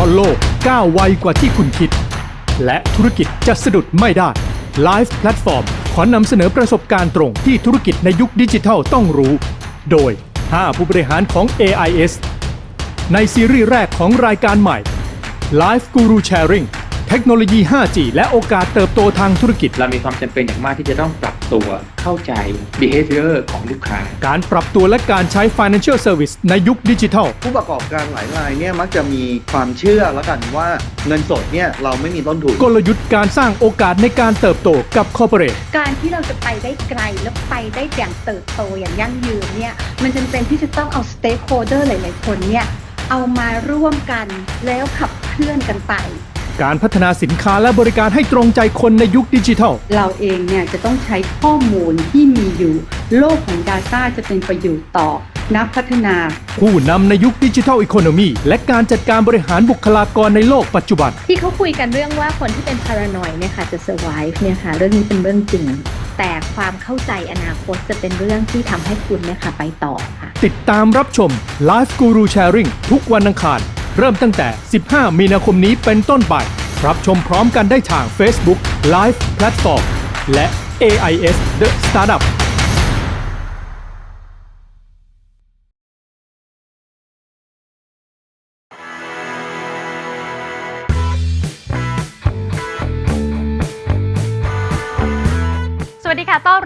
ราะโลกก้าวไวกว่าที่คุณคิด และธุรกิจจะสะดุดไม่ได้ Live Platform ขอนำเสนอประสบการณ์ตรงที่ธุรกิจในยุคดิจิทัลต้องรู้ โดย 5 ผู้บริหารของ AIS ในซีรีส์แรกของรายการใหม่ Live Guru Sharing เทคโนโลยี 5G และโอกาสเติบโตทางธุรกิจ เรามีความจำเป็นอย่างมากที่จะต้องปรับ ตัวเข้าใจ behavior ของลูกค้า การปรับตัวและการใช้ Financial Service ในยุคดิจิทัล ผู้ประกอบการหลายรายเนี่ยมักจะมีความเชื่อแล้วกันว่าเงินสดเนี่ยเราไม่มีต้นทุน กลยุทธ์การสร้างโอกาสในการเติบโตกับ Corporate การที่เราจะไปได้ไกลและไปได้อย่างเติบโตอย่างยั่งยืนเนี่ยมันจำเป็นที่จะต้องเอาสเต็กโฮเดอร์หลาย ๆ คนเนี่ยเอามาร่วมกันแล้วขับเคลื่อนกันไป การพัฒนาสินค้าและบริการให้ตรงใจคนในยุคดิจิทัล เราเองเนี่ยจะต้องใช้ข้อมูลที่มีอยู่ โลกของ Data จะเป็นประโยชน์ต่อ นักพัฒนา ผู้นำในยุคดิจิทัลอีโคโนมีและการจัดการบริหารบุคลากรในโลกปัจจุบัน ที่เขาคุยกันเรื่องว่าคนที่เป็นพารานอยเนี่ยค่ะจะ survive เนี่ยค่ะเรื่องนี้เป็นเรื่องจริง แต่ความเข้าใจอนาคตจะเป็นเรื่องที่ทำให้คุณเนี่ยค่ะไปต่อค่ะ ติดตามรับชม Live Guru Sharing ทุกวันอังคาร เริ่มตั้งแต่ 15 มีนาคมนี้เป็นต้นไป รับชมพร้อมกันได้ทาง Facebook Live Platform และ AIS The Startup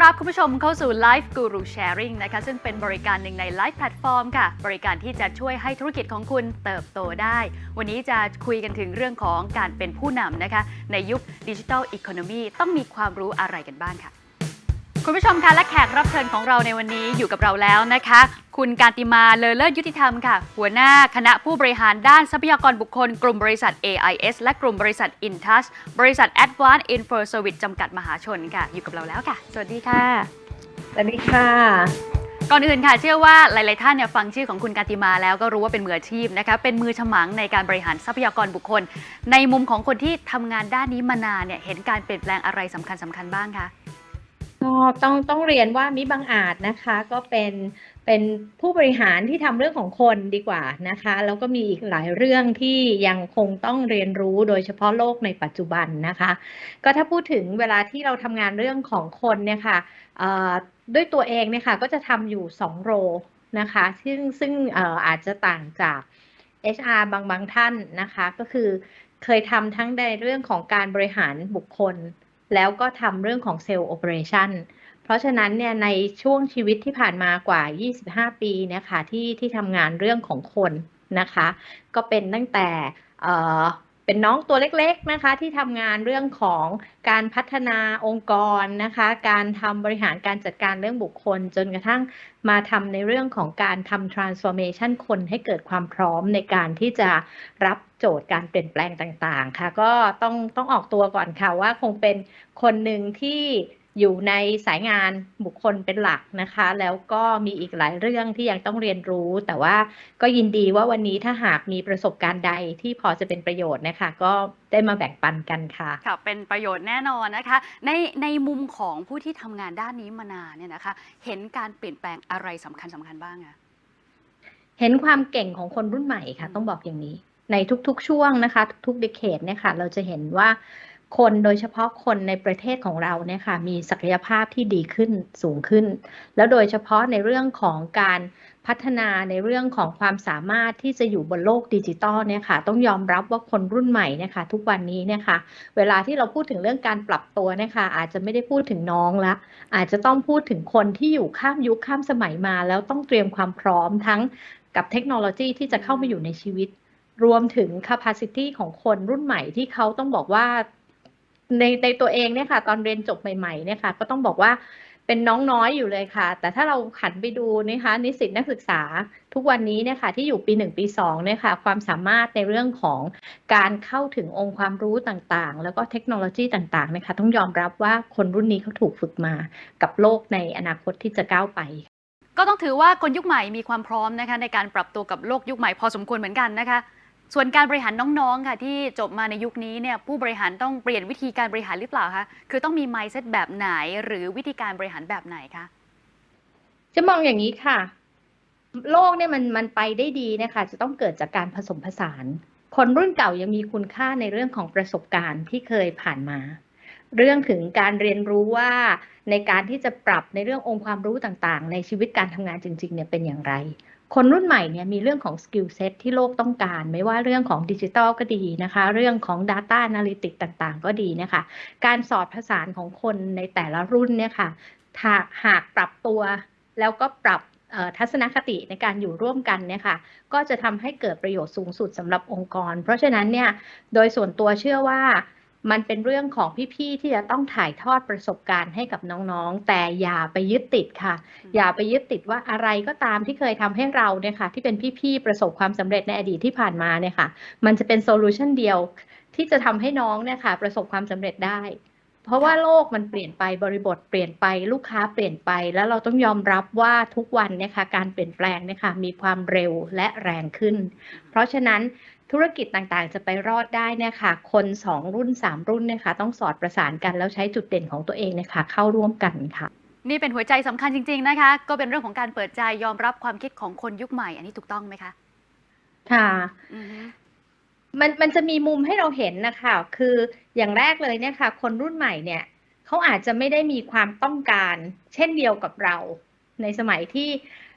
รับคุณผู้ชมเข้าสู่ Life Guru Sharing นะคะซึ่งเป็นบริการหนึ่งใน Life Platform ค่ะ บริการที่จะช่วยให้ธุรกิจของคุณเติบโตได้ วันนี้จะคุยกันถึงเรื่องของการเป็นผู้นำนะคะ ในยุคดิจิทัลอีโคโนมีต้องมีความรู้อะไรกันบ้างค่ะ คุณผู้ชมคะและแขกรับเชิญของเราในวันนี้อยู่กับเราแล้วนะคะ คุณการติมาเลอเลิศยุติธรรมค่ะ หัวหน้าคณะผู้บริหารด้านทรัพยากรบุคคล กลุ่มบริษัท AIS และกลุ่มบริษัท Intouch บริษัท Advanced Info Service จำกัดมหาชนค่ะ อยู่กับเราแล้วค่ะ สวัสดีค่ะ สวัสดีค่ะก่อนอื่นค่ะ เชื่อว่าหลาย ๆ ท่านเนี่ยฟังชื่อของคุณการติมาแล้วก็รู้ว่าเป็นมืออาชีพนะคะเป็นมือฉมังในการบริหารทรัพยากรบุคคล ในมุมของคนที่ทำงานด้านนี้มานานเนี่ยเห็นการเปลี่ยนแปลงอะไรสำคัญสำคัญบ้างคะ ก็ต้องต้องเรียนว่ามิบังอาจนะคะ ก็เป็นเป็นผู้บริหารที่ทำเรื่องของคนดีกว่านะคะ แล้วก็มีอีกหลายเรื่องที่ยังคงต้องเรียนรู้โดยเฉพาะโลกในปัจจุบันนะคะ ก็ถ้าพูดถึงเวลาที่เราทำงานเรื่องของคนเนี่ยค่ะด้วยตัวเองเนี่ยค่ะก็จะทำอยู่ 2 โรนะคะ ซึ่งซึ่งอออาจจะต่างจาก HR บางบางท่านนะคะ ก็คือเคยทำทั้งในเรื่องของการบริหารบุคคล แล้วก็ทำเรื่องของเซลล์โอเปอเรชันเพราะฉะนั้นเนี่ยในช่วงชีวิตที่ผ่านมากว่า 25 ปีเนะคะที่ที่ทำงานเรื่องของคนนะคะ ก็เป็นตั้งแต่ เป็นน้องตัวเล็กๆนะคะที่ทำงานเรื่องของการพัฒนาองค์กรนะคะ การทำบริหารการจัดการเรื่องบุคคล จนกระทั่งมาทำในเรื่องของการทำ transformation คนให้เกิดความพร้อมในการที่จะรับโจทย์การเปลี่ยนแปลงต่างๆค่ะ ก็ต้องต้องออกตัวก่อนค่ะว่าคงเป็นคนหนึ่งที่ อยู่ในสายงานบุคคลเป็นหลักนะคะ แล้วก็มีอีกหลายเรื่องที่ยังต้องเรียนรู้ แต่ว่าก็ยินดีว่าวันนี้ถ้าหากมีประสบการณ์ใดที่พอจะเป็นประโยชน์นะคะ ก็ได้มาแบ่งปันกันค่ะค่ะเป็นประโยชน์แน่นอนนะคะ ในในมุมของผู้ที่ทำงานด้านนี้มานานเนี่ยนะคะ เห็นการเปลี่ยนแปลงอะไรสำคัญสำคัญบ้างอะเห็นความเก่งของคนรุ่นใหม่ค่ะ ต้องบอกอย่างนี้ ในทุกๆช่วงนะคะ ทุกๆ decade เนี่ยค่ะ เราจะเห็นว่า คนโดยเฉพาะคนในประเทศของเราเนี่ยค่ะมีศักยภาพที่ดีขึ้นสูงขึ้น แล้วโดยเฉพาะในเรื่องของการพัฒนาในเรื่องของความสามารถที่จะอยู่บนโลกดิจิตอลเนี่ยค่ะต้องยอมรับว่าคนรุ่นใหม่เนี่ยค่ะทุกวันนี้เนี่ยค่ะเวลาที่เราพูดถึงเรื่องการปรับตัวเนี่ยค่ะอาจจะไม่ได้พูดถึงน้องละอาจจะต้องพูดถึงคนที่อยู่ข้ามยุคข้ามสมัยมา แล้วต้องเตรียมความพร้อมทั้งกับเทคโนโลยีที่จะเข้ามาอยู่ในชีวิต รวมถึง capacity ของคนรุ่นใหม่ที่เขาต้องบอกว่า ในในตัวเองเนี่ยค่ะ ตอนเรียนจบใหม่ๆเนี่ยค่ะ ก็ต้องบอกว่าเป็นน้องน้อยอยู่เลยค่ะ แต่ถ้าเราหันไปดูนะคะนิสิตนักศึกษาทุกวันนี้เนี่ยค่ะที่อยู่ปีหนึ่งปีสองเนี่ยค่ะความสามารถในเรื่องของการเข้าถึงองค์ความรู้ต่างๆ แล้วก็เทคโนโลยีต่างๆนะคะต้องยอมรับว่าคนรุ่นนี้เขาถูกฝึกมากับโลกในอนาคตที่จะก้าวไปก็ต้องถือว่าคนยุคใหม่มีความพร้อมนะคะในการปรับตัวกับโลกยุคใหม่พอสมควรเหมือนกันนะคะ ส่วนการบริหารน้องๆ ค่ะที่จบมาในยุคนี้เนี่ยผู้บริหารต้องเปลี่ยนวิธีการบริหารหรือเปล่าคะคือต้องมี mindset แบบไหน หรือวิธีการบริหารแบบไหนคะจะมองอย่างนี้ค่ะ โลกเนี่ยมันมันไปได้ดีนะคะจะต้องเกิดจากการผสมผสาน คนรุ่นเก่ายังมีคุณค่าในเรื่องของประสบการณ์ที่เคยผ่านมา เรื่องถึงการเรียนรู้ว่าในการที่จะปรับในเรื่ององค์ความรู้ต่างๆ ในชีวิตการทำงานจริงๆเนี่ยเป็นอย่างไร คนรุ่นใหม่เนี่ยมีเรื่องของสกิลเซ็ตที่โลกต้องการ ไม่ว่าเรื่องของดิจิทัลก็ดีนะคะ เรื่องของ Data a n a l y t i c ต่างๆ ก็ดีนะคะ การสอดผสานของคนในแต่ละรุ่นเนี่ยค่ะถ้าหากปรับตัวแล้วก็ปรับทัศนคติในการอยู่ร่วมกันเนี่ยค่ะ ก็จะทำให้เกิดประโยชน์สูงสุดสำหรับองค์กร เพราะฉะนั้นเนี่ย โดยส่วนตัวเชื่อว่า มันเป็นเรื่องของพี่ๆที่จะต้องถ่ายทอดประสบการณ์ให้กับน้องๆ แต่อย่าไปยึดติดค่ะ อย่าไปยึดติดว่าอะไรก็ตามที่เคยทำให้เราเนี่ยค่ะที่เป็นพี่ๆประสบความสำเร็จในอดีตที่ผ่านมาเนี่ยค่ะ มันจะเป็นโซลูชันเดียวที่จะทำให้น้องเนี่ยค่ะประสบความสำเร็จได้ เพราะว่าโลกมันเปลี่ยนไปบริบทเปลี่ยนไปลูกค้าเปลี่ยนไป แล้วเราต้องยอมรับว่าทุกวันเนี่ยค่ะการเปลี่ยนแปลงเนี่ยค่ะมีความเร็วและแรงขึ้น เพราะฉะนั้น ธุรกิจต่างๆ จะไปรอดได้เนี่ยค่ะ คนสองรุ่นสามรุ่นเนี่ยค่ะต้องสอดประสานกันแล้วใช้จุดเด่นของตัวเองเนี่ยค่ะเข้าร่วมกันค่ะ นี่เป็นหัวใจสำคัญจริง ๆนะคะ ก็เป็นเรื่องของการเปิดใจยอมรับความคิดของคนยุคใหม่ อันนี้ถูกต้องไหมคะ ค่ะอือฮึมันมันจะมีมุมให้เราเห็นนะคะ คืออย่างแรกเลยเนี่ยค่ะ คนรุ่นใหม่เนี่ยเขาอาจจะไม่ได้มีความต้องการ เช่นเดียวกับเรา ในสมัยที่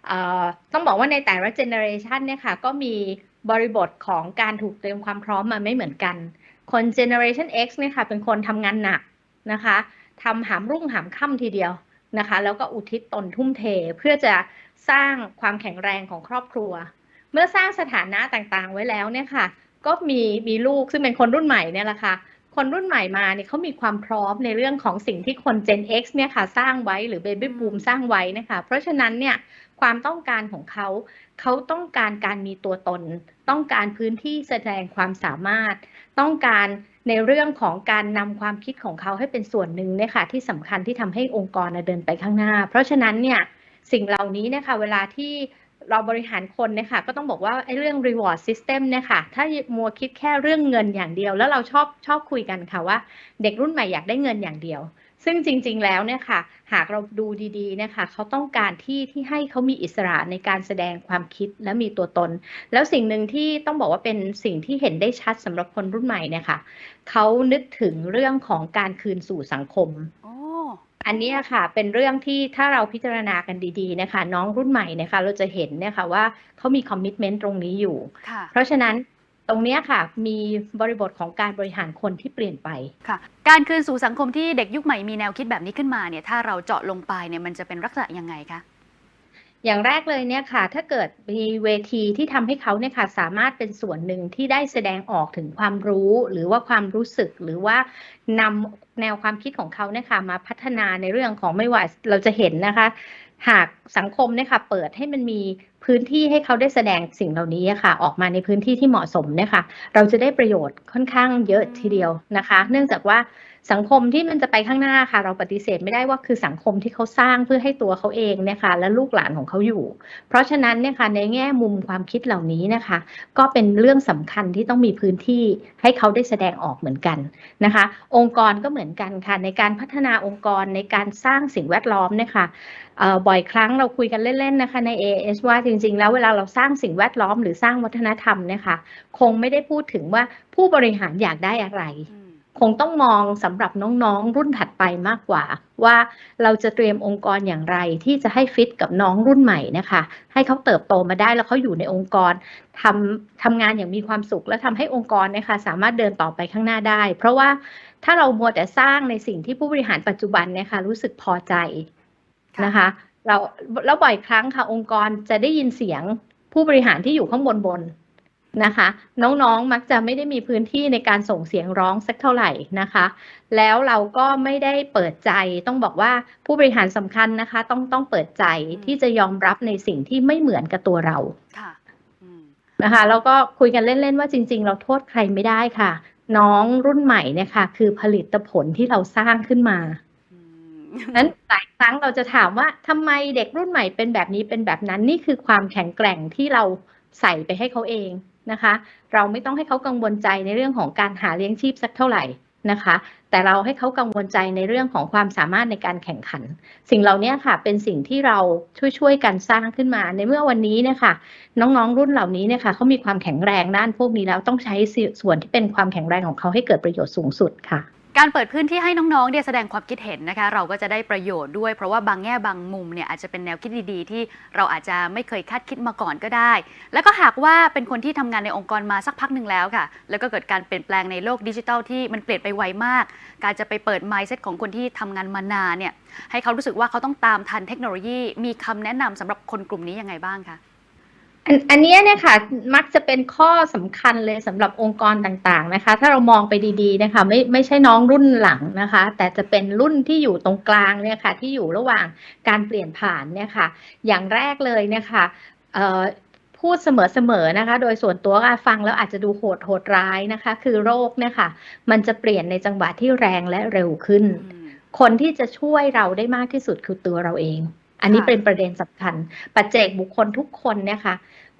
เอ่อต้องบอกว่าในแต่ละเจเนอเรชันเนี่ยค่ะก็มี บริบทของการถูกเตรียมความพร้อมมาไม่เหมือนกัน คนเจเนอเรชัน X เนี่ยค่ะเป็นคนทำงานหนักนะคะทำหามรุ่งหามค่ำทีเดียวนะคะ แล้วก็อุทิศตนทุ่มเทเพื่อจะสร้างความแข็งแรงของครอบครัว เมื่อสร้างสถานะต่างๆไว้แล้วเนี่ยค่ะ ก็มีมีลูกซึ่งเป็นคนรุ่นใหม่เนี่ยแหละค่ะคนรุ่นใหม่มาเนี่ยเขามีความพร้อมในเรื่องของสิ่งที่คน Gen X เนี่ยค่ะสร้างไว้หรือ Baby Boom สร้างไว้นะคะ เพราะฉะนั้นเนี่ย ความต้องการของเขา เขาต้องการการมีตัวตน ต้องการพื้นที่แสดงความสามารถ ต้องการในเรื่องของการนำความคิดของเขาให้เป็นส่วนหนึ่งเนี่ยค่ะที่สำคัญที่ทำให้องค์กรเดินไปข้างหน้า เพราะฉะนั้นเนี่ยสิ่งเหล่านี้นะคะเวลาที่เราบริหารคนเนี่ยค่ะก็ต้องบอกว่าไอ้เรื่อง reward system เนี่ยค่ะถ้ามัวคิดแค่เรื่องเงินอย่างเดียว แล้วเราชอบชอบคุยกันค่ะว่า เด็กรุ่นใหม่อยากได้เงินอย่างเดียว ซึ่งจริง ๆ แล้วเนี่ยค่ะ หากเราดูดีๆนะคะเขาต้องการที่ที่ให้เขามีอิสระในการแสดงความคิดและมีตัวตน แล้วสิ่งหนึ่งที่ต้องบอกว่าเป็นสิ่งที่เห็นได้ชัดสำหรับคนรุ่นใหม่เนี่ยค่ะเขานึกถึงเรื่องของการคืนสู่สังคมโอ้อันเนี้ยค่ะเป็นเรื่องที่ถ้าเราพิจารณากันดีๆนะคะ น้องรุ่นใหม่เนะคะเราจะเห็นเนี่ยค่ะว่าเขามีคอมมิชเมนต์ตรงนี้อยู่ค่ะเพราะฉะนั้น ตรงเนี้ยค่ะมีบริบทของการบริหารคนที่เปลี่ยนไปค่ะ การคืนสู่สังคมที่เด็กยุคใหม่มีแนวคิดแบบนี้ขึ้นมาเนี่ยถ้าเราเจาะลงไปเนี่ยมันจะเป็นลักษณะยังไงคะอย่างแรกเลยเนี่ยค่ะ ถ้าเกิดมีเวทีที่ทำให้เขาเนี่ยค่ะสามารถเป็นส่วนหนึ่งที่ได้แสดงออกถึงความรู้ หรือว่าความรู้สึกหรือว่านำแนวความคิดของเขาเนี่ยค่ะมาพัฒนาในเรื่องของไม่ว่าเราจะเห็นนะคะ หากสังคมเนี่ยค่ะเปิดให้มันมี พื้นที่ให้เขาได้แสดงสิ่งเหล่านี้ค่ะ ออกมาในพื้นที่ที่เหมาะสมเนี่ยค่ะ เราจะได้ประโยชน์ค่อนข้างเยอะทีเดียวนะคะ เนื่องจากว่า สังคมที่มันจะไปข้างหน้าค่ะ เราปฏิเสธไม่ได้ว่าคือสังคมที่เขาสร้างเพื่อให้ตัวเขาเองเนี่ยค่ะและลูกหลานของเขาอยู่ เพราะฉะนั้นเนี่ยค่ะในแง่มุมความคิดเหล่านี้นะคะ ก็เป็นเรื่องสำคัญที่ต้องมีพื้นที่ให้เขาได้แสดงออกเหมือนกันนะคะ องค์กรก็เหมือนกันค่ะ ในการพัฒนาองค์กรในการสร้างสิ่งแวดล้อมเนี่ยค่ะบ่อยครั้งเราคุยกันเล่นๆนะคะใน AS ว่าจริงๆ แล้วเวลาเราสร้างสิ่งแวดล้อมหรือสร้างวัฒนธรรมเนี่ยค่ะคงไม่ได้พูดถึงว่าผู้บริหารอยากได้อะไร คงต้องมองสำหรับน้องๆ รุ่นถัดไปมากกว่า ว่าเราจะเตรียมองค์กรอย่างไรที่จะให้ฟิตกับน้องรุ่นใหม่นะคะ ให้เขาเติบโตมาได้แล้วเขาอยู่ในองค์กรทำทำงานอย่างมีความสุข และทำให้องค์กรนะคะ สามารถเดินต่อไปข้างหน้าได้ เพราะว่าถ้าเรามัวแต่สร้างในสิ่งที่ผู้บริหารปัจจุบันนะคะ รู้สึกพอใจนะคะเราแล้วบ่อยครั้งค่ะองค์กรจะได้ยินเสียงผู้บริหารที่อยู่ข้างบนบน นะคะ น้องๆมักจะไม่ได้มีพื้นที่ในการส่งเสียงร้องสักเท่าไหร่นะคะ แล้วเราก็ไม่ได้เปิดใจต้องบอกว่าผู้บริหารสำคัญนะคะ ต้องต้องเปิดใจอืมที่จะยอมรับในสิ่งที่ไม่เหมือนกับตัวเราค่ะอืมนะคะแล้วก็คุยกันเล่นๆว่าจริง ๆ เราโทษใครไม่ได้ค่ะ น้องรุ่นใหม่เนี่ยค่ะ คือผลิตผลที่เราสร้างขึ้นมาอืมนั้นหลายครั้งเราจะถามว่าทำไมเด็กรุ่นใหม่เป็นแบบนี้เป็นแบบนั้นนี่คือความแข็งแกร่งที่เราใส่ไปให้เขาเอง นะคะ เราไม่ต้องให้เขากังวลใจในเรื่องของการหาเลี้ยงชีพสักเท่าไหร่นะคะ แต่เราให้เขากังวลใจในเรื่องของความสามารถในการแข่งขัน สิ่งเหล่านี้ค่ะเป็นสิ่งที่เราช่วยๆกันสร้างขึ้นมา ในเมื่อวันนี้เนี่ยค่ะน้องๆรุ่นเหล่านี้เนี่ยค่ะเขามีความแข็งแรงด้านพวกนี้แล้วต้องใช้ส่วนที่เป็นความแข็งแรงของเขาให้เกิดประโยชน์สูงสุดค่ะ การเปิดพื้นที่ให้น้องๆเนี่ยแสดงความคิดเห็นนะคะ เราก็จะได้ประโยชน์ด้วย เพราะว่าบางแง่บางมุมเนี่ยอาจจะเป็นแนวคิดดีๆ ที่เราอาจจะไม่เคยคาดคิดมาก่อนก็ได้ แล้วก็หากว่าเป็นคนที่ทำงานในองค์กรมาสักพักหนึ่งแล้วค่ะ แล้วก็เกิดการเปลี่ยนแปลงในโลกดิจิทัลที่มันเปลี่ยนไปไวมาก การจะไปเปิด mindset ของคนที่ทำงานมานานเนี่ยให้เขารู้สึกว่าเขาต้องตามทันเทคโนโลยี มีคำแนะนำสำหรับคนกลุ่มนี้ยังไงบ้างคะ อันอันเนี้ยเนี่ยค่ะมักจะเป็นข้อสำคัญเลยสำหรับองค์กรต่างๆนะคะ ถ้าเรามองไปดีๆนะคะไม่ไม่ใช่น้องรุ่นหลังนะคะ แต่จะเป็นรุ่นที่อยู่ตรงกลางเนี่ยค่ะที่อยู่ระหว่างการเปลี่ยนผ่านเนี่ยค่ะ อย่างแรกเลยเนี่ยค่ะเอ่อพูดเสมอๆนะคะ โดยส่วนตัวก็ฟังแล้วอาจจะดูโหดโหดร้ายนะคะ คือโรคเนี่ยค่ะ มันจะเปลี่ยนในจังหวะที่แรงและเร็วขึ้น คนที่จะช่วยเราได้มากที่สุดคือตัวเราเอง อันนี้ค่ะเป็นประเด็นสำคัญ ปัจเจกบุคคลทุกคนเนี่ยค่ะ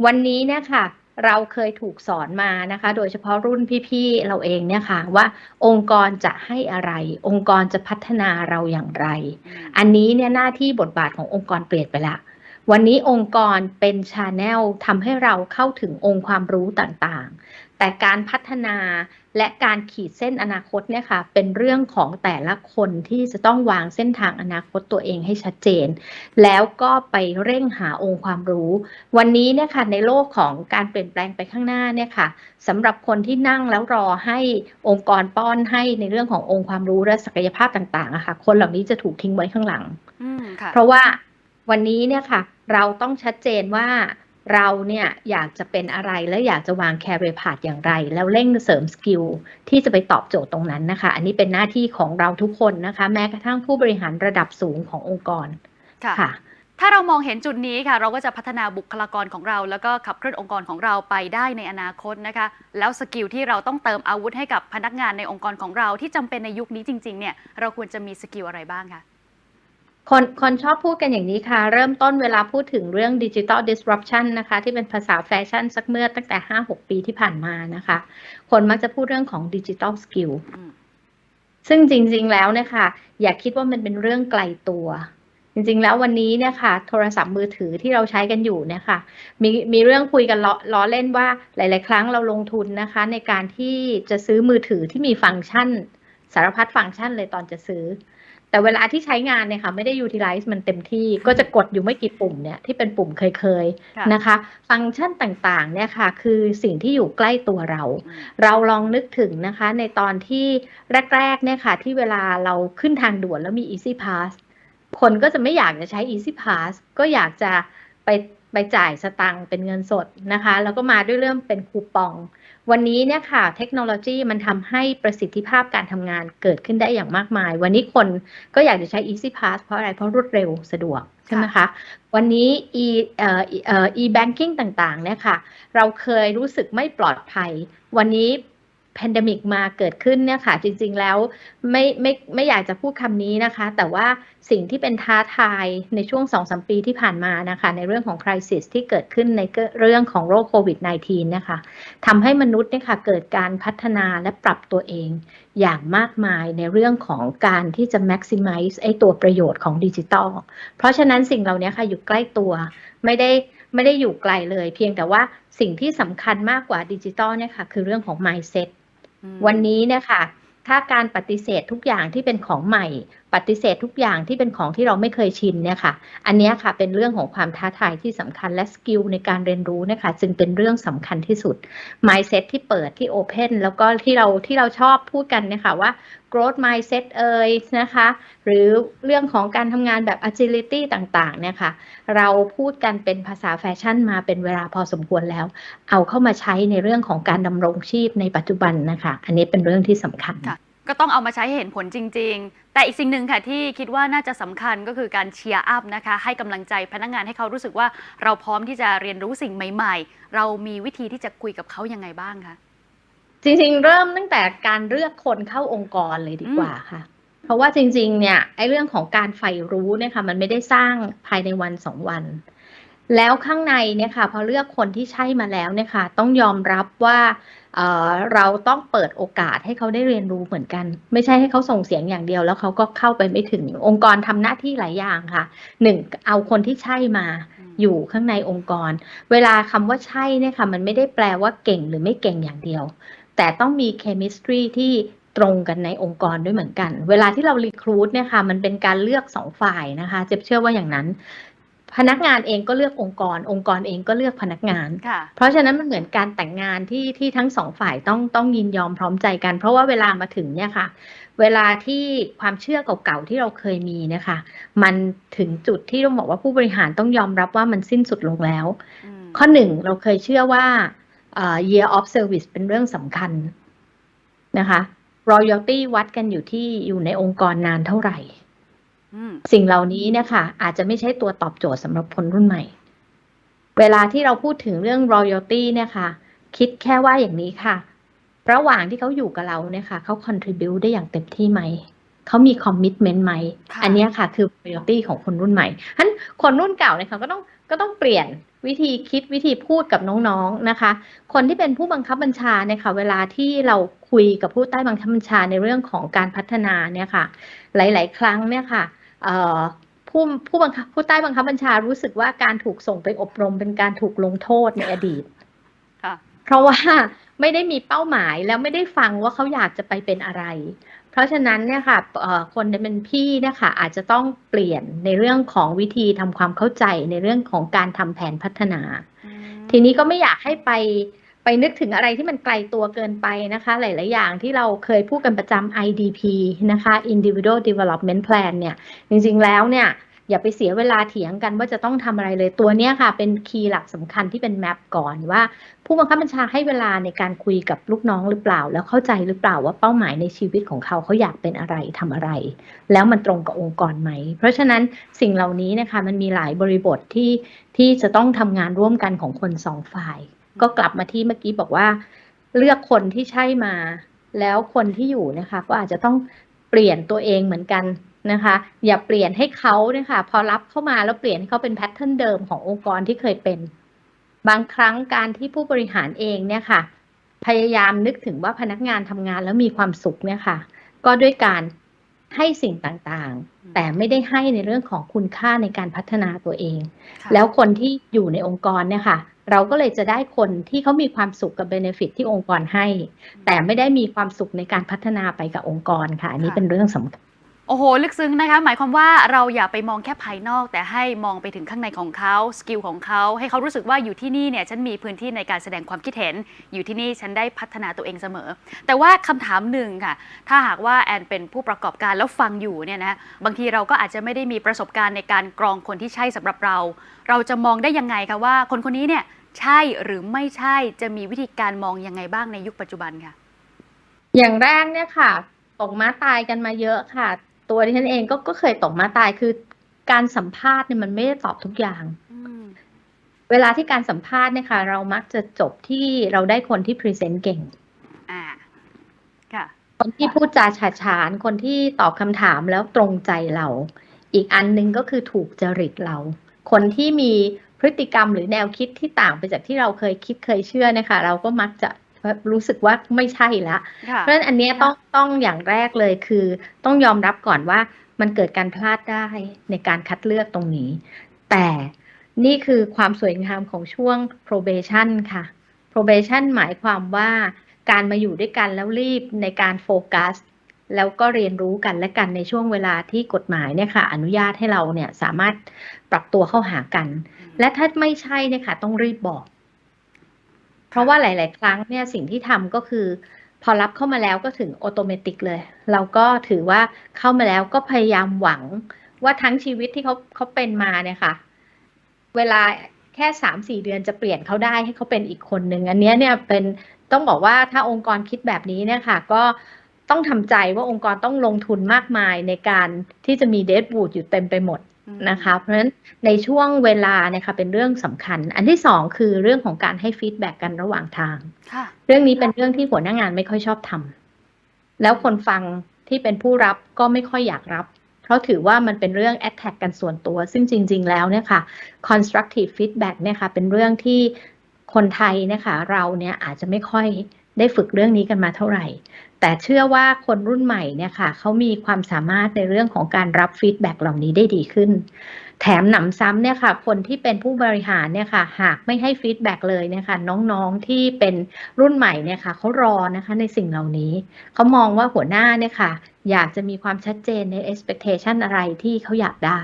วันนี้เนี่ยค่ะ เราเคยถูกสอนมานะคะ โดยเฉพาะรุ่นพี่ๆเราเองเนี่ยค่ะ ว่าองค์กรจะให้อะไร องค์กรจะพัฒนาเราอย่างไร อันนี้เนี่ยหน้าที่บทบาทขององค์กรเปลี่ยนไปละวันนี้องค์กรเป็นชาแนลทำให้เราเข้าถึงองค์ความรู้ต่างๆ แต่การพัฒนาและการขีดเส้นอนาคตเนี่ยค่ะเป็นเรื่องของแต่ละคนที่จะต้องวางเส้นทางอนาคตตัวเองให้ชัดเจน แล้วก็ไปเร่งหาองค์ความรู้ วันนี้เนี่ยค่ะในโลกของการเปลี่ยนแปลงไปข้างหน้าเนี่ยค่ะสำหรับคนที่นั่งแล้วรอให้องค์กรป้อนให้ในเรื่องขององค์ความรู้และศักยภาพต่างๆอะค่ะคนเหล่านี้จะถูกทิ้งไว้ข้างหลังอืมค่ะเพราะว่าวันนี้เนี่ยค่ะเราต้องชัดเจนว่า เราเนี่ยอยากจะเป็นอะไรและอยากจะวางแคริพาดอย่างไร แล้วเร่งเสริมสกิลที่จะไปตอบโจทย์ตรงนั้นนะคะ อันนี้เป็นหน้าที่ของเราทุกคนนะคะ แม้กระทั่งผู้บริหารระดับสูงขององค์กรค่ะค่ะถ้าเรามองเห็นจุดนี้ค่ะ เราก็จะพัฒนาบุคลากรของเรา แล้วก็ขับเคลื่อนองค์กรของเราไปได้ในอนาคตนะคะ แล้วสกิลที่เราต้องเติมอาวุธให้กับพนักงานในองค์กรของเราที่จำเป็นในยุคนี้จริงๆเนี่ยเราควรจะมีสกิลอะไรบ้างคะ คนคนชอบพูดกันอย่างนี้ค่ะ เริ่มต้นเวลาพูดถึงเรื่องดิจิ t a ล disruption นะคะ ที่เป็นภาษาแฟชั่นสักเมื่อตั้งแต่ 5-6 ปีที่ผ่านมานะคะ คนมักจะพูดเรื่องของดิจิ t a ลสกิลอืมซึ่งจริง ๆ แล้วเนี่ยค่ะ อย่าคิดว่ามันเป็นเรื่องไกลตัว จริง ๆ แล้ววันนี้เนี่ยค่ะ โทรศัพท์มือถือที่เราใช้กันอยู่เนี่ยค่ะ มีมีเรื่องคุยกันล้อล้อเล่นว่าหลาย ๆ ครั้งเราลงทุนนะคะ ในการที่จะซื้อมือถือที่มีฟังก์ชัน สารพัดฟังก์ชันเลยตอนจะซื้อ แต่เวลาที่ใช้งานเนี่ยค่ะไม่ได้ utilize มันเต็มที่ก็จะกดอยู่ไม่กี่ปุ่มเนี่ยที่เป็นปุ่มเคยค่ะๆนะคะ ฟังก์ชันต่างๆเนี่ยค่ะคือสิ่งที่อยู่ใกล้ตัวเราอืมเราลองนึกถึงนะคะในตอนที่แรกๆเนี่ยค่ะที่เวลาเราขึ้นทางด่วนแล้วมี Easy Pass คนก็จะไม่อยากจะใช้ Easy Pass ก็อยากจะไป ไปจ่ายสตังค์เป็นเงินสดนะคะ แล้วก็มาด้วยเรื่องเป็นคูปอง วันนี้เนี่ยค่ะ เทคโนโลยีมันทำให้ประสิทธิภาพการทำงานเกิดขึ้นได้อย่างมากมาย วันนี้คนก็อยากจะใช้ Easy Pass เพราะอะไร เพราะรวดเร็วสะดวกใช่ไหมคะ วันนี้ e เอ่อเอ่อ e banking ต่างๆเนี่ยค่ะ เราเคยรู้สึกไม่ปลอดภัย วันนี้ แพนดมิกมาเกิดขึ้นเนี่ยค่ะ จริงๆแล้วไม่ไม่ไม่อยากจะพูดคำนี้นะคะ แต่ว่าสิ่งที่เป็นท้าทายในช่วง2อสปีที่ผ่านมานะคะ ในเรื่องของคริสิสที่เกิดขึ้นในเรื่องของโรคโควิด -19 นะคะทำให้มนุษย์เนี่ยค่ะเกิดการพัฒนาและปรับตัวเอง อย่างมากมายในเรื่องของการที่จะ maximize ไอ้ตัวประโยชน์ของดิจิตอลเพราะฉะนั้นสิ่งเหล่านี้ค่ะอยู่ใกล้ตัวไม่ได้ไม่ได้อยู่ไกลเลย เพียงแต่ว่าสิ่งที่สำคัญมากกว่าดิจิตอลเนี่ยค่ะคือเรื่องของ mindset วันนี้เนี่ยค่ะ ถ้าการปฏิเสธทุกอย่างที่เป็นของใหม่ปฏิเสธทุกอย่างที่เป็นของที่เราไม่เคยชินเนี่ยค่ะ อันนี้ค่ะเป็นเรื่องของความท้าทายที่สำคัญและสกิลในการเรียนรู้นะคะจึงเป็นเรื่องสำคัญที่สุด mindset ที่เปิดที่ open แล้วก็ที่เราที่เราชอบพูดกันเนี่ยค่ะว่า growth mindset เอ่ยนะคะ หรือเรื่องของการทำงานแบบ agility ต่างๆเนี่ยค่ะ เราพูดกันเป็นภาษาแฟชั่นมาเป็นเวลาพอสมควรแล้ว เอาเข้ามาใช้ในเรื่องของการดำรงชีพในปัจจุบันนะคะ อันนี้เป็นเรื่องที่สำคัญค่ะ ก็ต้องเอามาใช้ให้เห็นผลจริง ๆ แต่อีกสิ่งหนึ่งค่ะที่คิดว่าน่าจะสำคัญก็คือการเชียร์อัพนะคะ ให้กำลังใจพนักงานให้เขารู้สึกว่าเราพร้อมที่จะเรียนรู้สิ่งใหม่ ๆ เรามีวิธีที่จะคุยกับเขายังไงบ้างคะจริงๆ เริ่มตั้งแต่การเลือกคนเข้าองค์กรเลยดีกว่าค่ะ เพราะว่าจริงๆ เนี่ยไอ้เรื่องของการใฝ่รู้เนี่ยค่ะมันไม่ได้สร้างภายในวันสองวัน แล้วข้างในเนี่ยค่ะพอเลือกคนที่ใช่มาแล้วเนี่ยค่ะต้องยอมรับว่า เอ่อเราต้องเปิดโอกาสให้เขาได้เรียนรู้เหมือนกัน ไม่ใช่ให้เขาส่งเสียงอย่างเดียว แล้วเขาก็เข้าไปไม่ถึงองค์กรทำหน้าที่หลายอย่างค่ะหนึ่งเอาคนที่ใช่มาอยู่ข้างในองค์กร เวลาคำว่าใช่เนี่ยค่ะมันไม่ได้แปลว่าเก่งหรือไม่เก่งอย่างเดียว แต่ต้องมี chemistry ที่ตรงกันในองค์กรด้วยเหมือนกัน เวลาที่เรา recruit เนี่ยค่ะมันเป็นการเลือกสองฝ่ายนะคะ เจ็บเชื่อว่าอย่างนั้น พนักงานเองก็เลือกองค์กร องค์กรเองก็เลือกพนักงานค่ะเพราะฉะนั้นมันเหมือนการแต่งงานที่ที่ทั้งสองฝ่ายต้องต้องยินยอมพร้อมใจกัน เพราะว่าเวลามาถึงเนี่ยค่ะ เวลาที่ความเชื่อเก่าๆที่เราเคยมีเนะคะ มันถึงจุดที่ต้องบอกว่าผู้บริหารต้องยอมรับว่ามันสิ้นสุดลงแล้วอืมข้อหนึ่งเราเคยเชื่อว่าเอ่อ year of service เป็นเรื่องสำคัญนะคะ royalty วัดกันอยู่ที่อยู่ในองค์กรนานเท่าไหร่อืม สิ่งเหล่านี้เนี่ยค่ะ อาจจะไม่ใช่ตัวตอบโจทย์สำหรับคนรุ่นใหม่ เวลาที่เราพูดถึงเรื่อง royalty เนี่ยค่ะ คิดแค่ว่าอย่างนี้ค่ะ ระหว่างที่เขาอยู่กับเราเนี่ยค่ะเขา contribute ได้อย่างเต็มที่ไหมเขามี commitment ไหมค่ะอันเนี้ยค่ะคือ royalty ของคนรุ่นใหม่ฉะนั้นคนรุ่นเก่าเนี่ยค่ะก็ต้องก็ต้องเปลี่ยนวิธีคิดวิธีพูดกับน้องๆนะคะ คนที่เป็นผู้บังคับบัญชาเนี่ยค่ะ เวลาที่เราคุยกับผู้ใต้บังคับบัญชาในเรื่องของการพัฒนาเนี่ยค่ะ หลาย ๆ ครั้งเนี่ยค่ะเอ่อ ผู้ผู้บังคับผู้ใต้บังคับบัญชารู้สึกว่าการถูกส่งไปอบรมเป็นการถูกลงโทษในอดีตค่ะเพราะว่าไม่ได้มีเป้าหมายแล้วไม่ได้ฟังว่าเขาอยากจะไปเป็นอะไร เพราะฉะนั้นเนี่ยค่ะเอ่อคนที่เป็นพี่เนี่ยค่ะอาจจะต้องเปลี่ยนในเรื่องของวิธีทำความเข้าใจในเรื่องของการทำแผนพัฒนาอืมทีนี้ก็ไม่อยากให้ไป ไปนึกถึงอะไรที่มันไกลตัวเกินไปนะคะ หลาย ๆ อย่างที่เราเคยพูดกันประจำ IDP นะคะ Individual Development Plan เนี่ย จริง ๆ แล้วเนี่ยอย่าไปเสียเวลาเถียงกันว่าจะต้องทำอะไรเลย ตัวเนี้ยค่ะ เป็นคีย์หลักสำคัญที่เป็นแมปก่อนว่า ผู้บังคับบัญชาให้เวลาในการคุยกับลูกน้องหรือเปล่า แล้วเข้าใจหรือเปล่าว่าเป้าหมายในชีวิตของเขาเขาอยากเป็นอะไรทำอะไร แล้วมันตรงกับองค์กรไหม เพราะฉะนั้นสิ่งเหล่านี้นะคะมันมีหลายบริบทที่ที่จะต้องทำงานร่วมกันของคนสองฝ่าย ก็กลับมาที่เมื่อกี้บอกว่า เลือกคนที่ใช่มา แล้วคนที่อยู่นะคะ ก็อาจจะต้องเปลี่ยนตัวเองเหมือนกันนะคะ อย่าเปลี่ยนให้เขาเนี่ยค่ะพอรับเข้ามาแล้วเปลี่ยนให้เขาเป็นแพทเทิร์นเดิมขององค์กรที่เคยเป็น บางครั้งการที่ผู้บริหารเองเนี่ยค่ะ พยายามนึกถึงว่าพนักงานทำงานแล้วมีความสุขเนี่ยค่ะ ก็ด้วยการให้สิ่งต่างๆ แต่ไม่ได้ให้ในเรื่องของคุณค่าในการพัฒนาตัวเองค่ะแล้วคนที่อยู่ในองค์กรเนี่ยค่ะ เราก็เลยจะได้คนที่เขามีความสุขกับเบนฟิตที่องค์กรให้ แต่ไม่ได้มีความสุขในการพัฒนาไปกับองค์กรค่ะ อันนี้ค่ะเป็นเรื่องสำคัญโอ้โห ลึกซึ้งนะคะ หมายความว่าเราอย่าไปมองแค่ภายนอก แต่ให้มองไปถึงข้างในของเขาสกิลของเขา ให้เขารู้สึกว่าอยู่ที่นี่เนี่ยฉันมีพื้นที่ในการแสดงความคิดเห็น อยู่ที่นี่ฉันได้พัฒนาตัวเองเสมอ แต่ว่าคำถามหนึ่งค่ะ ถ้าหากว่าแอนเป็นผู้ประกอบการแล้วฟังอยู่เนี่ยนะบางทีเราก็อาจจะไม่ได้มีประสบการณ์ในการกรองคนที่ใช่สำหรับเรา เราจะมองได้ยังไงคะว่าคนคนนี้เนี่ย ใช่หรือไม่ใช่จะมีวิธีการมองยังไงบ้างในยุคปัจจุบันค่ะ อย่างแรกเนี่ยค่ะ ตกม้าตายกันมาเยอะค่ะ ตัวดิฉันเองก็ก็เคยตกม้าตายคือ การสัมภาษณ์เนี่ยมันไม่ได้ตอบทุกอย่างเวลาที่การสัมภาษณ์เนี่ยค่ะ เรามักจะจบที่เราได้คนที่พรีเซนต์เก่งอ่าค่ะ คนที่พูดจาฉาฉาน คนที่ตอบคำถามแล้วตรงใจเรา อีกอันหนึงก็คือถูกจริตเรา คนที่มี พฤติกรรมหรือแนวคิดที่ต่างไปจากที่เราเคยคิดเคยเชื่อนะคะ เราก็มักจะรู้สึกว่าไม่ใช่ละค่ะเพราะฉะนั้นอันเนี้ยต้องต้องอย่างแรกเลยคือ ต้องยอมรับก่อนว่ามันเกิดการพลาดได้ในการคัดเลือกตรงนี้ แต่นี่คือความสวยงามของช่วง probation ค่ะ probation หมายความว่าการมาอยู่ด้วยกันแล้วรีบในการโฟกัสแล้วก็เรียนรู้กันและกันในช่วงเวลาที่กฎหมายเนี่ยค่ะ อนุญาตให้เราเนี่ยสามารถปรับตัวเข้าหากัน และถ้าไม่ใช่เนี่ยค่ะ ต้องรีบบอก เพราะว่าหลาย ๆ ครั้งเนี่ยสิ่งที่ทำก็คือ พอรับเข้ามาแล้วก็ถึงออโตเมติกเลย เราก็ถือว่าเข้ามาแล้วก็พยายามหวังว่าทั้งชีวิตที่เขาเขาเป็นมาเนี่ยค่ะ เวลาแค่สามสี่เดือนจะเปลี่ยนเขาได้ให้เขาเป็นอีกคนหนึ่งอันเนี้ยเนี่ยเป็นต้องบอกว่าถ้าองค์กรคิดแบบนี้เนี่ยค่ะ ก็ต้องทำใจว่าองค์กรต้องลงทุนมากมายในการที่จะมีเดดบูดอยู่เต็มไปหมด นะคะ เพราะฉะนั้นในช่วงเวลาเนี่ยค่ะเป็นเรื่องสำคัญ อันที่สองคือเรื่องของการให้ฟีดแบ็กกันระหว่างทางค่ะเรื่องนี้เป็นเรื่องที่หัวหน้างานไม่ค่อยชอบทำแล้วคนฟังที่เป็นผู้รับก็ไม่ค่อยอยากรับ เพราะถือว่ามันเป็นเรื่อง attack กันส่วนตัว ซึ่งจริง ๆ แล้วเนี่ยค่ะ constructive feedback เนี่ยค่ะเป็นเรื่องที่คนไทยเนี่ยค่ะเราเนี่ยอาจจะไม่ค่อยได้ฝึกเรื่องนี้กันมาเท่าไหร่ แต่เชื่อว่าคนรุ่นใหม่เนี่ยค่ะเขามีความสามารถในเรื่องของการรับฟีดแบ็กเหล่านี้ได้ดีขึ้น แถมหนำซ้ำเนี่ยค่ะ คนที่เป็นผู้บริหารเนี่ยค่ะ หากไม่ให้ฟีดแบ็กเลยเนี่ยค่ะ น้องๆที่เป็นรุ่นใหม่เนี่ยค่ะเขารอนะคะในสิ่งเหล่านี้เขามองว่าหัวหน้าเนี่ยค่ะ อยากจะมีความชัดเจนใน expectation อะไรที่เขาอยากได้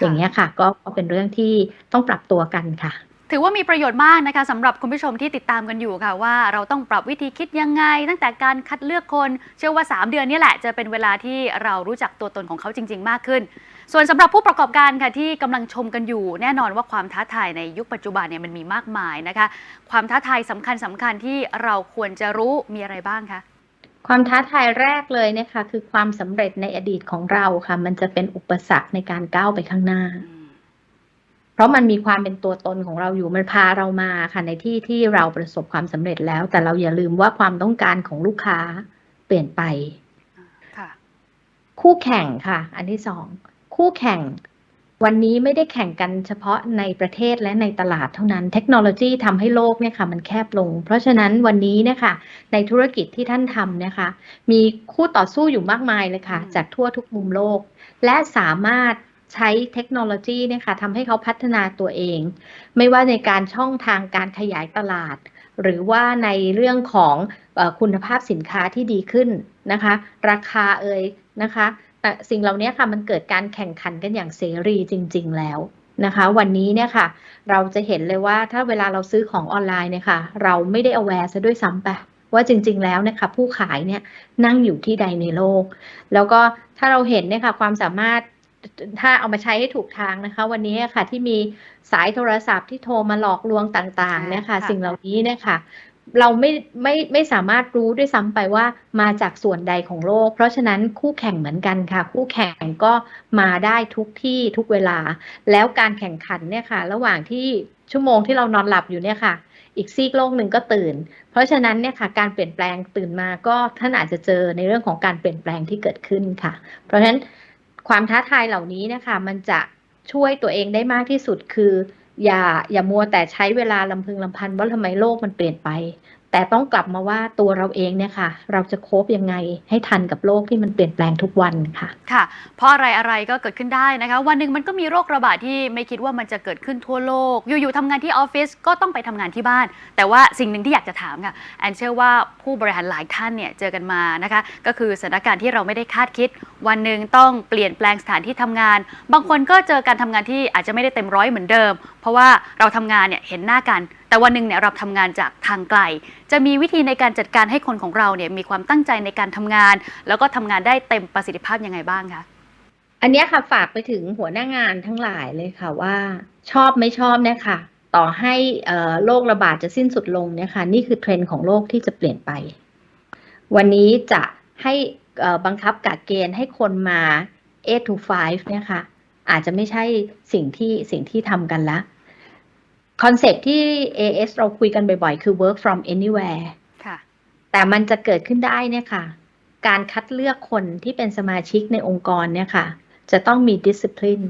อย่างเงี้ยค่ะ ก็ก็เป็นเรื่องที่ต้องปรับตัวกันค่ะ ถือว่ามีประโยชน์มากนะคะสำหรับคุณผู้ชมที่ติดตามกันอยู่ค่ะว่าเราต้องปรับวิธีคิดยังไง ตั้งแต่การคัดเลือกคน เชื่อว่า 3 เดือนนี้แหละจะเป็นเวลาที่เรารู้จักตัวตนของเขาจริง ๆ มากขึ้น ส่วนสำหรับผู้ประกอบการค่ะที่กำลังชมกันอยู่ แน่นอนว่าความท้าทายในยุคปัจจุบันเนี่ยมันมีมากมายนะคะ ความท้าทายสำคัญสำคัญที่เราควรจะรู้มีอะไรบ้างคะความท้าทายแรกเลยนะคะคือความสำเร็จในอดีตของเราค่ะ มันจะเป็นอุปสรรคในการก้าวไปข้างหน้า เพราะมันมีความเป็นตัวตนของเราอยู่มันพาเรามาค่ะในที่ที่เราประสบความสำเร็จแล้ว แต่เราอย่าลืมว่าความต้องการของลูกค้าเปลี่ยนไปค่ะคู่แข่งค่ะ อันที่สองคู่แข่งวันนี้ไม่ได้แข่งกันเฉพาะในประเทศและในตลาดเท่านั้น เทคโนโลยีทำให้โลกเนี่ยค่ะมันแคบลง เพราะฉะนั้นวันนี้เนี่ยค่ะในธุรกิจที่ท่านทำนะคะ มีคู่ต่อสู้อยู่มากมายเลยค่ะอืมจากทั่วทุกมุมโลก และสามารถ ใช้เทคโนโลยีเนี่ยค่ะทำให้เขาพัฒนาตัวเอง ไม่ว่าในการช่องทางการขยายตลาด หรือว่าในเรื่องของอคุณภาพสินค้าที่ดีขึ้นนะคะ ราคาเอ่ยนะคะ แต่สิ่งเหล่านี้ค่ะมันเกิดการแข่งขันกันอย่างเสรีจริง ๆ แล้วนะคะ วันนี้เนี่ยค่ะ เราจะเห็นเลยว่าถ้าเวลาเราซื้อของออนไลน์เนี่ยค่ะ เราไม่ได้ aware ซะด้วยซ้ำไปว่าจริง ๆ แล้วเนี่ยค่ะผู้ขายเนี่ยนั่งอยู่ที่ใดในโลก แล้วก็ถ้าเราเห็นเนี่ยค่ะความสามารถ ถ้าเอามาใช้ให้ถูกทางนะคะ วันนี้ค่ะที่มีสายโทรศัพท์ที่โทรมาหลอกลวงต่างๆเนี่ยค่ะค่ะสิ่งเหล่านี้เนี่ยค่ะเราไม่ไม่ไม่สามารถรู้ด้วยซ้ำไปว่ามาจากส่วนใดของโลก เพราะฉะนั้นคู่แข่งเหมือนกันค่ะ คู่แข่งก็มาได้ทุกที่ทุกเวลา แล้วการแข่งขันเนี่ยค่ะ ระหว่างที่ชั่วโมงที่เรานอนหลับอยู่เนี่ยค่ะ อีกซีกโลกหนึ่งก็ตื่น เพราะฉะนั้นเนี่ยค่ะ การเปลี่ยนแปลงตื่นมาก็ท่านอาจจะเจอในเรื่องของการเปลี่ยนแปลงที่เกิดขึ้นค่ะ เพราะฉะนั้น ความท้าทายเหล่านี้นะคะมันจะช่วยตัวเองได้มากที่สุดคือ อย่าอย่ามัวแต่ใช้เวลาลำพึงลำพันว่าทำไมโลกมันเปลี่ยนไป แต่ต้องกลับมาว่าตัวเราเองเนี่ยค่ะ เราจะโคบยังไงให้ทันกับโลกที่มันเปลี่ยนแปลงทุกวันค่ะ ค่ะ เพราะอะไรอะไรก็เกิดขึ้นได้นะคะ วันหนึ่งมันก็มีโรคระบาดที่ไม่คิดว่ามันจะเกิดขึ้นทั่วโลก อยู่ๆทำงานที่ออฟฟิศก็ต้องไปทำงานที่บ้าน แต่ว่าสิ่งหนึ่งที่อยากจะถามค่ะแอนเชื่อว่าผู้บริหารหลายท่านเนี่ยเจอกันมานะคะ ก็คือสถานการณ์ที่เราไม่ได้คาดคิด วันหนึ่งต้องเปลี่ยนแปลงสถานที่ทำงาน บางคนก็เจอการทำงานที่อาจจะไม่ได้เต็มร้อยเหมือนเดิม เพราะว่าเราทำงานเนี่ยเห็นหน้ากัน แต่วันหนึ่งเนี่ยเราทำงานจากทางไกล จะมีวิธีในการจัดการให้คนของเราเนี่ยมีความตั้งใจในการทำงาน แล้วก็ทำงานได้เต็มประสิทธิภาพยังไงบ้างคะอันเนี้ยค่ะฝากไปถึงหัวหน้างานทั้งหลายเลยค่ะว่าชอบไม่ชอบเนี่ยค่ะ ต่อให้เอ่อโรคระบาดจะสิ้นสุดลงเนี่ยค่ะนี่คือเทรนด์ของโลกที่จะเปลี่ยนไป วันนี้จะให้บังคับกะเกณฑ์ให้คนมา8 to 5เนี่ยค่ะอาจจะไม่ใช่สิ่งที่สิ่งที่ทำกันละ คอนเซปที่ AS เราคุยกันบ่อยๆ คือ work from anywhere ค่ะ แต่มันจะเกิดขึ้นได้เนี่ยค่ะ การคัดเลือกคนที่เป็นสมาชิกในองค์กรเนี่ยค่ะ จะต้องมี discipline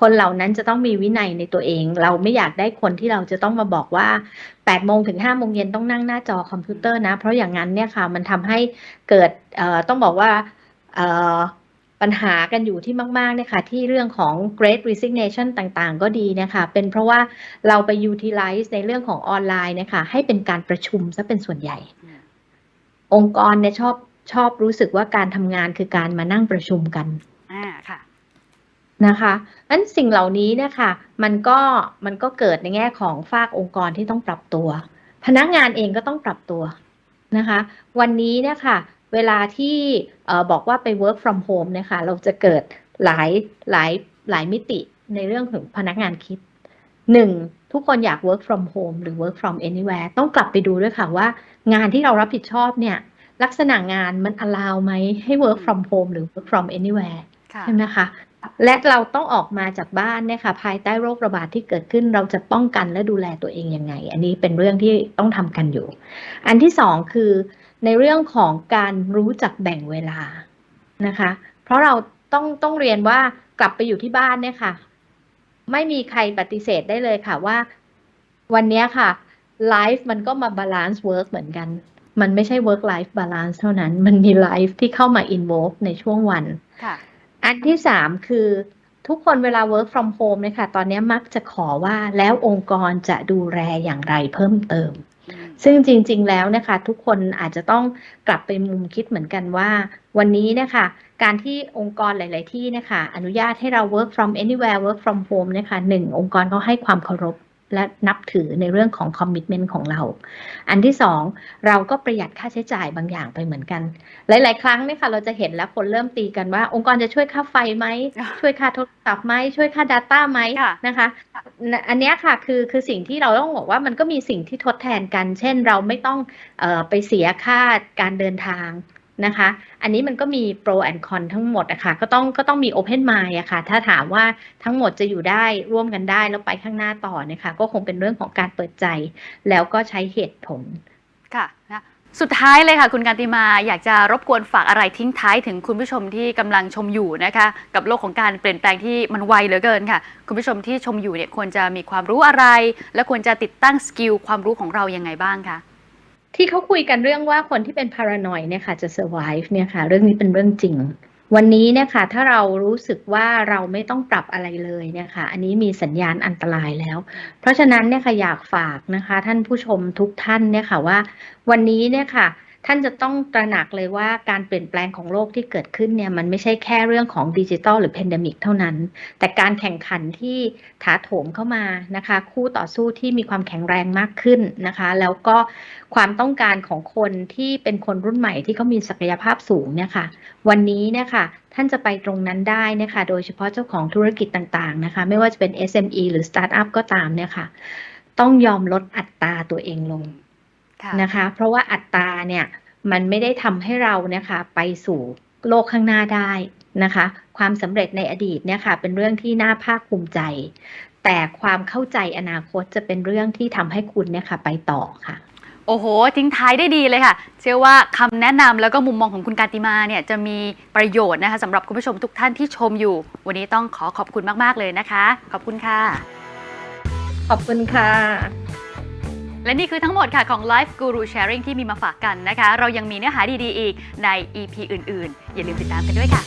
คนเหล่านั้นจะต้องมีวินัยในตัวเอง เราไม่อยากได้คนที่เราจะต้องมาบอกว่า8โมงถึง5โมงเย็นต้องนั่งหน้าจอคอมพิวเตอร์นะ เพราะอย่างนั้นเนี่ยค่ะ มันทำให้เกิดเอ่อต้องบอกว่าเอ่อ ปัญหากันอยู่ที่มากๆเนี่ยค่ะที่เรื่องของ great resignation ต่างๆ ก็ดีนะคะเป็นเพราะว่าเราไป utilize ในเรื่องของออนไลน์นะคะให้เป็นการประชุมซะเป็นส่วนใหญ่อืมองค์กรเนี่ยชอบชอบรู้สึกว่าการทำงานคือการมานั่งประชุมกันอ่าค่ะนะคะนั้นสิ่งเหล่านี้เนี่ยค่ะมันก็มันก็เกิดในแง่ของฝากองค์กรที่ต้องปรับตัว พนักงานเองก็ต้องปรับตัวนะคะ วันนี้เนี่ยค่ะ เวลาที่เอ่อบอกว่าไป work from home เนี่ยค่ะเราจะเกิดหลายหลายหลายมิติในเรื่องของพนักงานคิดหนึ่งทุกคนอยาก work from home หรือ work from anywhere ต้องกลับไปดูด้วยค่ะว่า งานที่เรารับผิดชอบเนี่ยลักษณะงานมัน allow ไหมให้ work from home หรือ work from anywhere ค่ะใช่ไหมคะ และเราต้องออกมาจากบ้านเนี่ยค่ะภายใต้โรคระบาดที่เกิดขึ้นเราจะป้องกันและดูแลตัวเองยังไง อันนี้เป็นเรื่องที่ต้องทำกันอยู่ อันที่สองคือ ในเรื่องของการรู้จักแบ่งเวลานะคะ เพราะเราต้องต้องเรียนว่ากลับไปอยู่ที่บ้านเนี่ยค่ะ ไม่มีใครปฏิเสธได้เลยค่ะว่า วันเนี้ยค่ะไลฟ์มันก็มาบาลานซ์เวิร์กเหมือนกัน มันไม่ใช่ work life balance เท่านั้น มันมี life ที่เข้ามา involve ในช่วงวันค่ะอันที่สามคือทุกคนเวลา work from home เนี่ยค่ะ ตอนนี้มักจะขอว่าแล้วองค์กรจะดูแลอย่างไรเพิ่มเติม ซึ่งจริง ๆ แล้วนะคะ ทุกคนอาจจะต้องกลับไปมุมคิดเหมือนกันว่า วันนี้นะคะการที่องค์กรหลาย ๆ ที่นะคะอนุญาตให้เรา work from anywhere work from home นะคะหนึ่งองค์กรเขาให้ความเคารพ และนับถือในเรื่องของ commitment ของเรา อันที่สองเราก็ประหยัดค่าใช้จ่ายบางอย่างไปเหมือนกัน หลาย ๆ ครั้งเนี่ยค่ะเราจะเห็นแล้วคนเริ่มตีกันว่า องค์กรจะช่วยค่าไฟไหมอะช่วยค่าโทรศัพท์ไหม ช่วยค่า Data ไหมค่ะนะคะ อันเนี้ยค่ะคือคือสิ่งที่เราต้องบอกว่ามันก็มีสิ่งที่ทดแทนกัน เช่นเราไม่ต้องเออไปเสียค่าการเดินทาง นะคะ อันนี้มันก็มี pro and con ทั้งหมดอะค่ะก็ต้องก็ต้องมี open mind อะค่ะ ถ้าถามว่าทั้งหมดจะอยู่ได้ร่วมกันได้แล้วไปข้างหน้าต่อนี่ยค่ะก็คงเป็นเรื่องของการเปิดใจ แล้วก็ใช้เหตุผลค่ะนะสุดท้ายเลยค่ะ คุณการติมาอยากจะรบกวนฝากอะไรทิ้งท้ายถึงคุณผู้ชมที่กำลังชมอยู่นะคะ กับโลกของการเปลี่ยนแปลงที่มันไวเหลือเกินค่ะ คุณผู้ชมที่ชมอยู่เนี่ยควรจะมีความรู้อะไร และควรจะติดตั้งสกิลความรู้ของเรายังไงบ้างคะ ที่เขาคุยกันเรื่องว่าคนที่เป็นพารานอยเนี่ยค่ะจะ survive เนี่ยค่ะ เรื่องนี้เป็นเรื่องจริง วันนี้เนี่ยค่ะ ถ้าเรารู้สึกว่าเราไม่ต้องปรับอะไรเลยเนี่ยค่ะ อันนี้มีสัญญาณอันตรายแล้ว เพราะฉะนั้นเนี่ยค่ะอยากฝากนะคะ ท่านผู้ชมทุกท่านเนี่ยค่ะว่า วันนี้เนี่ยค่ะ ท่านจะต้องตระหนักเลยว่าการเปลี่ยนแปลงของโลกที่เกิดขึ้นเนี่ยมันไม่ใช่แค่เรื่องของดิจิทัลหรือแพนเดมิกเท่านั้น แต่การแข่งขันที่ถาโถมเข้ามานะคะ คู่ต่อสู้ที่มีความแข็งแรงมากขึ้นนะคะ แล้วก็ความต้องการของคนที่เป็นคนรุ่นใหม่ที่เขามีศักยภาพสูงเนี่ยค่ะ วันนี้เนี่ยค่ะท่านจะไปตรงนั้นได้นะคะ โดยเฉพาะเจ้าของธุรกิจต่างๆนะคะ ไม่ว่าจะเป็น SME หรือ Startup ก็ตามเนี่ยค่ะ ต้องยอมลดอัตราตัวเองลง นะคะ เพราะว่าอัตราเนี่ยมันไม่ได้ทำให้เราเนี่ยค่ะไปสู่โลกข้างหน้าได้นะคะ ความสำเร็จในอดีตเนี่ยค่ะเป็นเรื่องที่น่าภาคภูมิใจ แต่ความเข้าใจอนาคตจะเป็นเรื่องที่ทำให้คุณเนี่ยค่ะไปต่อค่ะโอ้โห ทิ้งท้ายได้ดีเลยค่ะ เชื่อว่าคำแนะนำแล้วก็มุมมองของคุณการติมาเนี่ยจะมีประโยชน์นะคะสำหรับคุณผู้ชมทุกท่านที่ชมอยู่ วันนี้ต้องขอขอบคุณมาก ๆ เลยนะคะ ขอบคุณค่ะ ขอบคุณค่ะ และนี่คือทั้งหมดค่ะของ Life Guru Sharing ที่มีมาฝากกันนะคะ เรายังมีเนื้อหาดีๆ อีกใน EP อื่นๆ อย่าลืมติดตามกันด้วยค่ะ